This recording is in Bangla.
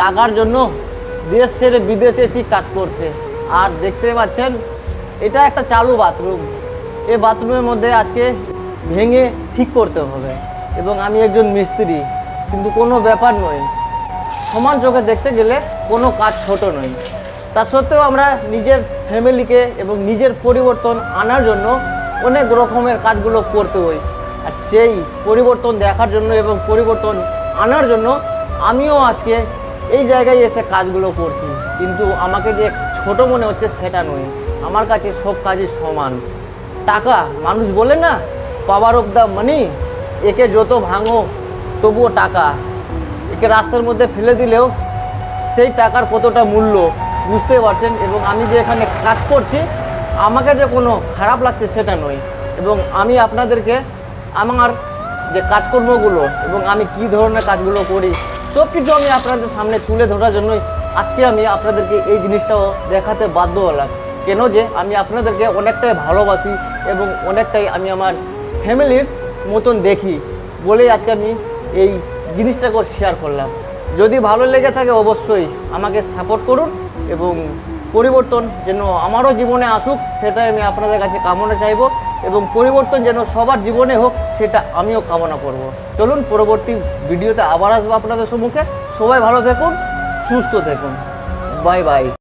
টাকার জন্য দেশ ছেড়ে বিদেশে এসে কাজ করতে আর দেখতে পাচ্ছেন, এটা একটা চালু বাথরুম এই বাথরুমের মধ্যে আজকে ভেঙে ঠিক করতে হবে। এবং আমি একজন মিস্ত্রি, কিন্তু কোনো ব্যাপার নয়। সমান চোখে দেখতে গেলে কোনো কাজ ছোট নয়। তা সত্ত্বেও আমরা নিজের ফ্যামিলিকে এবং নিজের পরিবর্তন আনার জন্য অনেক রকমের কাজগুলো করতে হয়। আর সেই পরিবর্তন দেখার জন্য এবং পরিবর্তন আনার জন্য আমিও আজকে এই জায়গায় এসে কাজগুলো করছি, কিন্তু আমাকে যে ছোট মনে হচ্ছে সেটা নয়। আমার কাছে সব কাজই সমান। টাকা, মানুষ বলে না পাওয়ার অফ দ্য মানি একে যত ভাঙো, তবুও টাকা। একে রাস্তার মধ্যে ফেলে দিলেও সেই টাকার কতটা মূল্য, বুঝতে পারছেন? এবং আমি যে এখানে কাজ করছি, আমাকে যে কোনো খারাপ লাগছে সেটা নয়। এবং আমি আপনাদেরকে, আমার যে কাজকর্মগুলো, এবং আমি কি ধরনের কাজগুলো করি সব কিছু আমি আপনাদের সামনে তুলে ধরার জন্যই আজকে আমি আপনাদেরকে এই জিনিসটাও দেখাতে বাধ্য হলাম। কেন যে আমি আপনাদেরকে অনেকটাই ভালোবাসি এবং অনেকটাই আমি আমার ফ্যামিলির মতন দেখি বলেই আজকে আমি এই জিনিসটাকেও শেয়ার করলাম। যদি ভালো লেগে থাকে অবশ্যই আমাকে সাপোর্ট করুন এবং পরিবর্তন যেন আমারও জীবনে আসুক, সেটাই আমি আপনাদের কাছে কামনা চাইব। এবং পরিবর্তন যেন সবার জীবনে হোক, সেটা আমিও কামনা করব। চলুন, পরবর্তী ভিডিওতে আবার আসব আপনাদের সম্মুখে। সবাই ভালো থাকুন, সুস্থ থাকুন। Bye bye.